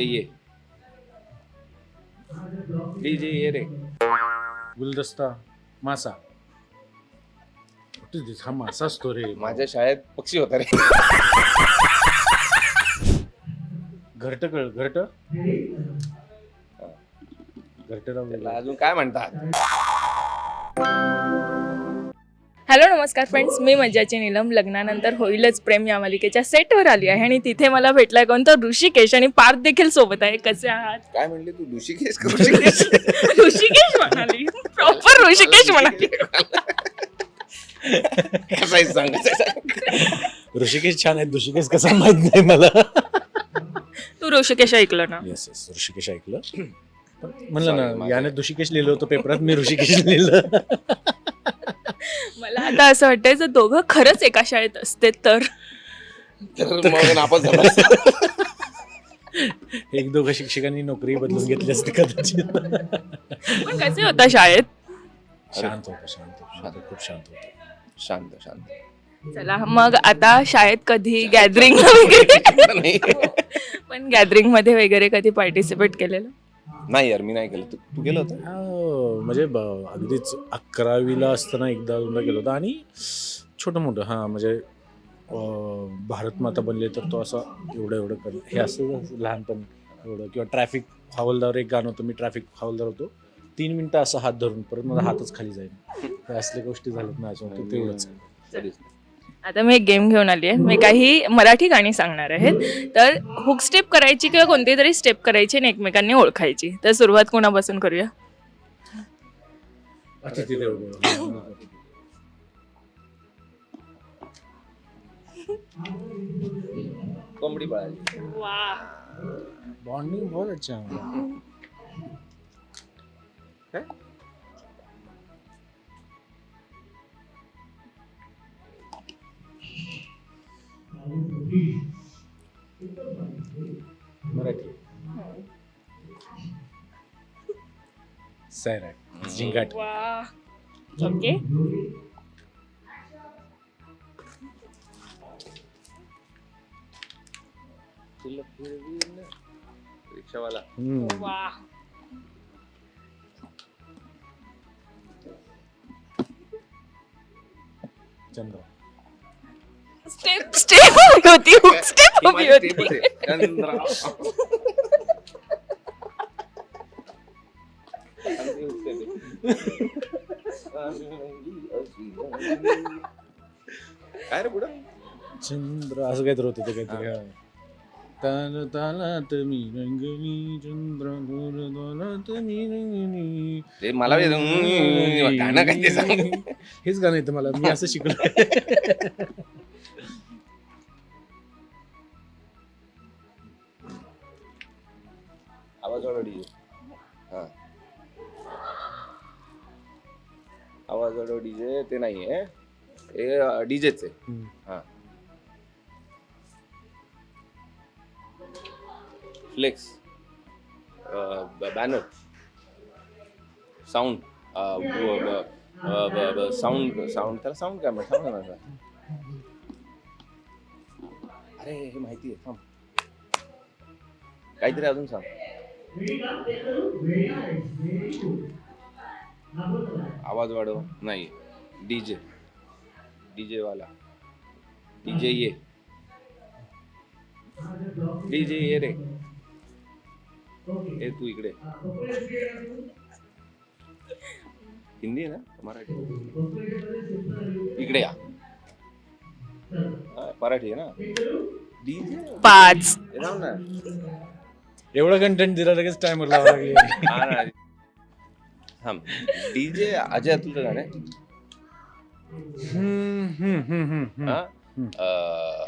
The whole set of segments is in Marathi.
ये. डीजे ये रे. गुलदस्ता मासा. What is this? हा मासा असतो रे. माझ्या शाळेत पक्षी होता रे. घरट कळ घरट? घरट त्याला लावलेलं अजून काय म्हणतात? हॅलो नमस्कार फ्रेंड्स मी मज्जाची नीलम. लग्नानंतर होईलच प्रेम या मालिकेच्या सेटवर आली आहे आणि तिथे मला भेटलाय कोणता ऋषिकेश आणि पार्थ देखील सोबत आहे. कसे आहात? काय म्हणले तू? ऋषिकेश का ऋषिकेश. ऋषिकेश म्हणाली. प्रॉपर ऋषिकेश म्हणाली. कसा आहे सांग कसं आहे सांग. ऋषिकेश छान आहेत. ऋषिकेश कसा माहीत नाही मला. तू ऋषिकेश ऐकलं ना? येस येस ऋषिकेश ऐकलं. पण म्हणलं Sorry, ना माझं- याने ऋषिकेश लिहिलं होतं पेपरात मी ऋषिकेश लिहिलं. मला आता असं वाटतंय जर दोघं खरंच एका शाळेत असते तर. तर मग नापास झाला असता. एक दोघं शिक्षकांनी नोकरी बदलून घेतली असते कदाचित. पण कसे होता शाळेत? शांत होतं शांत होतं. शांत होतं, खूप शांत होतं. शांत शांत. चला मग आता शाळेत कधी गॅदरिंग वगैरे? नाही. पण गॅदरिंगमध्ये वगैरे कधी पार्टिसिपेट केलेलं? नाही यार मी नाही केलं. तू तू केलं होतं? म्हणजे ब- अगदीच अकरावीला असताना एकदा दोनदा गेलो होतो. आणि छोटं मोठं हां म्हणजे अं, भारत माता बनले तर तो असा एवढं एवढं कर हे असं लहानपण एवढं. किंवा ट्रॅफिक हवालदार एक गाणं होतं मी ट्रॅफिक हवालदार होतो. तीन मिनिटं असं हात धरून परत माझा हातच खाली जाईल. हे असल्या गोष्टी झाल्यात ना याच्यामध्ये तेवढंच. कधीच नाही. आता मी एक गेम घेऊन आली आहे मी काही मराठी गाणी सांगणार आहेत. तर हुक स्टेप करायची किंवा कोणती तरी स्टेप करायची आणि एकमेकांनी ओळखायची. तर सुरुवात कोणापासून करूया? अच्छा तिथे एवढं. कोंबडी पळाली बॉन्डिंग बहुत अच्छा है? सैराट झिंगाट ओके तुला फिरवीन ना. रिक्षावाला हम्म. वा चंद्र स्टेप स्टेप हवी होती हुक स्टेप ही हवी माझी होती टेपच आहे. चंद्रा. काय रे पुढं? चंद्र असं काहीतरी होतं ते काहीतरी हा. ताल तालात मी रंगली चंद्र दूर दोलात मी रंगली. ते मला बी गाणं काय ते सांग. हेच गाणं येतं मला मी असं शिकलो आवाज वाढव डीजे हा. आवाज वाढव डीजे ते नाही आहे हे डीजेच आहे. हम्म. हा. Flex banner sound sound sound त्याला साऊंड काय म्हणतात सांग ना मला. अरे हे माहिती आहे थांब. काहीतरी अजून सांग. आवाज वाढव. नाही. डीजे. डीजे वाला. डीजे ये. डीजे ये रे. ए तू इकडे. हिंदी आहे ना? मराठी. इकडे या. हा, मराठी आहे ना? डीजे? पाच. ना एवढं कंटेंट दिला लगेच टाइमर लावा लागली. थांब डीजे अजय अतुलचं गाणं आहे हम्म, हम्म, हम्म, हम्म, हम्म. हा? हम्म. अं,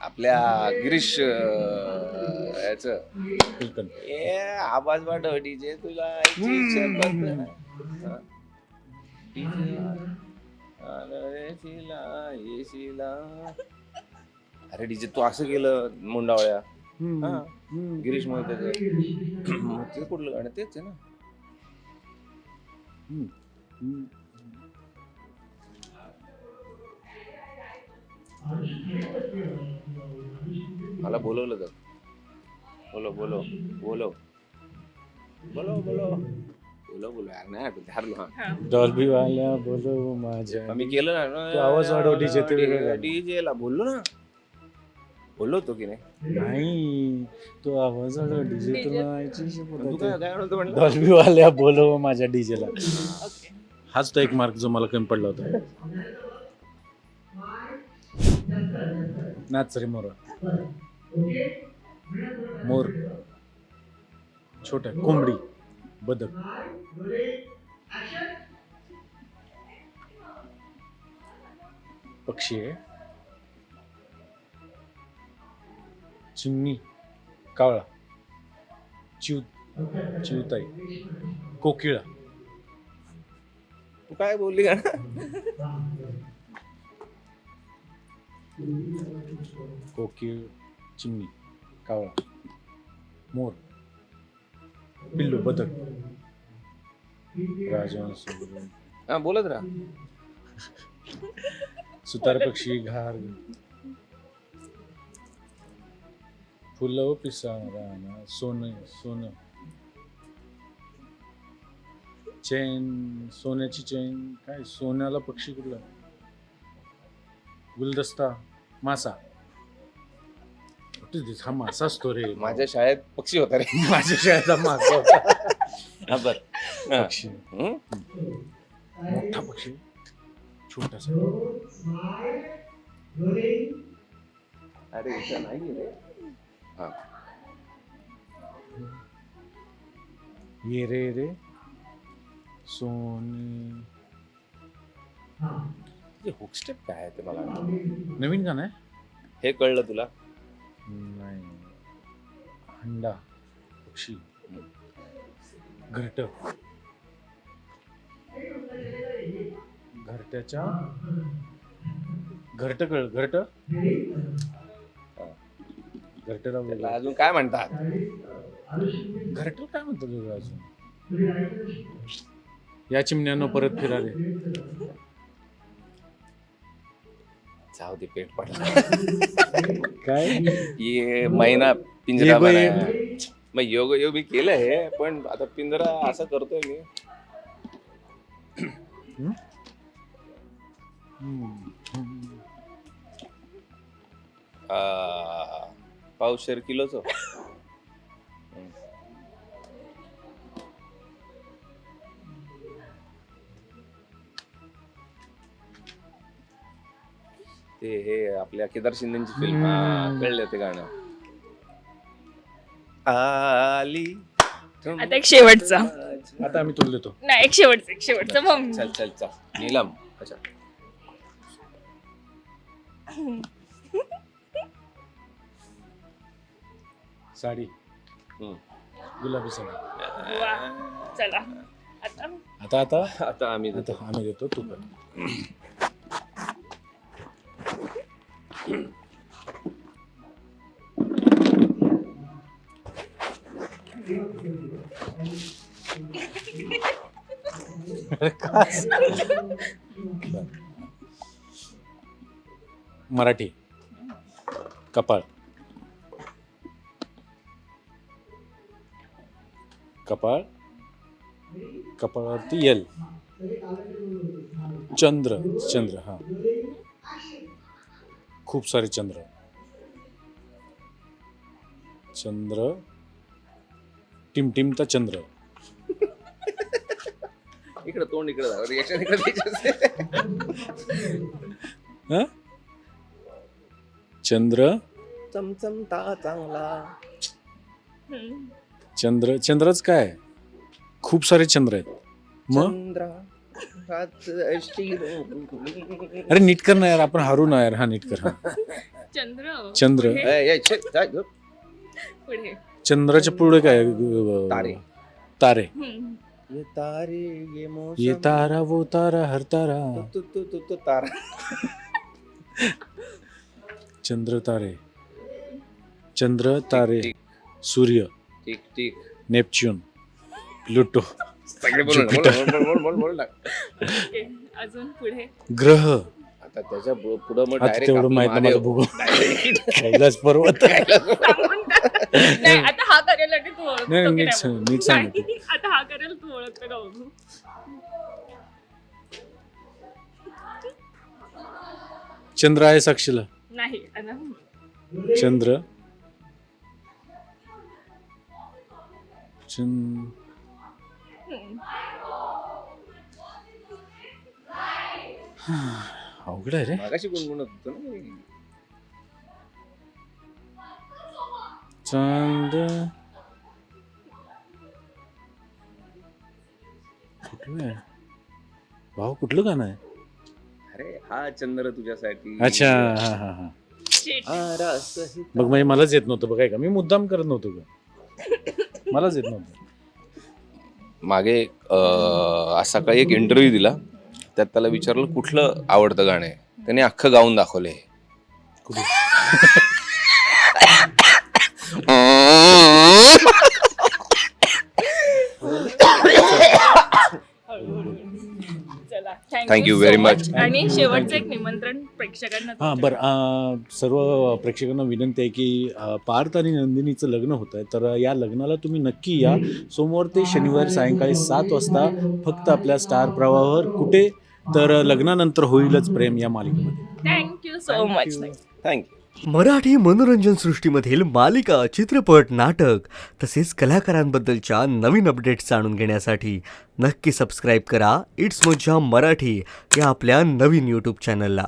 आपल्या गिरीश अं, याचं. ए आवाज वाढव डीजे तुला. हा? DJ आलं रे शिला, येशिला. अरे डीजे तू असं केलं मुंडावळ्या हा. हम्म. गिरीश मोहिते ते कुठलं गाणं? तेच आहे ना. हम्म, हम्म. मला बोलवलं तर बोलो बोलो बोलो. बोलो बोलो. बोलो बोलो. यार नाही आठवत. हरलो हा. डॉल्बी वाल्या बोलो माझ्या मी केलं तू आवाज वाढव DJ ते वेगळं ना गाणं. डीजे ला बोललो ना. बोललो होतो की नाही? नाही तो आवाज डीजे DJ. तू काय काय म्हणतो म्हणलं? डॉल्बी वाल्या बोलो माझ्या डीजेला ओके हाच तो एक मार्क जो मला कमी पडला होता. नाच रे मोर. मोर. छोटा कोंबडी. बदक. पक्षी आहे. चिमणी कावळा चिव चिवताई कोकिळा. तू काय बोलली का कोकिळ चिमणी कावळा मोर पिल्लू बदक राजहंस हा बोलत राहा. सुतार पक्षी घार फुलं पिसारा सोनं सोनं चैन सोन्याची चैन काय सोन्याला पक्षी कुठला गुलदस्ता मासा हा मासा असतो रे माझ्या शाळेत पक्षी होता रे माझ्या शाळेचा मासा होता हा बर हा. पक्षी? मोठा पक्षी छोटासा अरे इथं नाही रे हा. ये रे रे. सोने. हुक स्टेप काय आहे ते मला. नवीन गाणं आहे? हे कळलं तुला. नाही. हंडा पक्षी. घरट. घरट्याच्या? घरट कळ घरट? त्याला वेगळं. अजून काय म्हणतात घरट काय म्हणतात वेगळं अजून या चिमण्यानं परत फिराले जाऊ दे पेट पडला काय ये महिना पिंजरा. बनाया. मग योग योग मी केलं हे पण आता पिंजरा असं करतोय मी हम्म? हम्म. हम्म. पावशेर किलोच. ते हे आपल्या केदार शिंदेची फिल्म हम्म. कळले ते गाणं. आली. आता एक शेवटचा. आता आम्ही तुला देतो. नाही एक शेवटचं एक शेवटचं. मग. चल चल चल. नीलम अच्छा. साडी. गुलाबी साडी. वा चला. आता? आता आता? आता आम्ही आता देतो. आम्ही देतो तू कर. मराठी. कपाळ. कपाळ कपाळावरती यल चंद्र चंद्र हा. खूप सारे चंद्र. चंद्र टिमटिमता चंद्र. इकडे तोंड इकडे इकडे. हा? चंद्र. चमचमता चांगला. चंद्र चंद्रच काय? खूप सारे चंद्र आहेत. मग? चंद्रा. अरे नीट कर ना यार आपण हारू ना यार. हा नीट कर हा. चंद्र. चंद्र. गप. पुढे. चंद्राच्या पुढे काय? अं, तारे. तारे. हम्म. ये तारे ये मौसम. ये तारा वो तारा हर तारा. तू तू तू तू तारा. चंद्र तारे. चंद्र तारे. सूर्य. ठीक ठीक नेपच्यून प्लुटो सगळे. ओके. अजून पुढे ग्रह आता त्याच्या पु- पुढं मग आता direct तेवढं आपलं माहीत नाही महादेव. Direct. कैलास पर्वत सांगून टाक. नाही आता हा करेल आणि तू ओळखतो नाही, की नीट नाही सांग. नीट सांग. नाही, आता हा करेल तू ओळखतो का बघू चंद्र आहे साक्षीला नाही आता चंद्र चंद हम्म. अवघड आहे रे मागाशी गुणगुणत होतो ना मी. चांद कुठलं आहे भाऊ कुठलं गाणं आहे अरे हा चंद्र तुझ्यासाठी अच्छा हा हा हा Shit. हा, रास ही बघ म्हणजे मलाच येत नव्हतं बघाय का मी मुद्दाम करत नव्हतो का मलाच येत नव्हतं. मागे अं, आज सकाळी एक इंटरव्ह्यू दिला. त्यात त्याला विचारलं कुठलं आवडतं गाणं आहे? त्याने अख्खं गाऊन कुठे? You so very much. आणि शेवटचं एक प्रेक्षकांना हां तुमच्या. बरं सर्व प्रेक्षकांना विनंती आहे की पार्थ आणि नंदिनीचं लग्न होत आहे तर या लग्नाला तुम्ही नक्की या. सोमवार ते शनिवार सायंकाळी सात वाजता फक्त आपल्या स्टार प्रवाहावर. कुठे? तर लग्नानंतर होईलच प्रेम या मालिकेमध्ये. Thank you so much thank you Marathi मनोरंजन सृष्टीमधील मालिका चित्रपट नाटक तसेच कलाकारांबद्दलच्या नवीन अपडेट्स जाणून घेण्यासाठी नक्की सबस्क्राईब करा. इट्स मज्जा मराठी या आपल्या नवीन यूट्यूब चॅनलला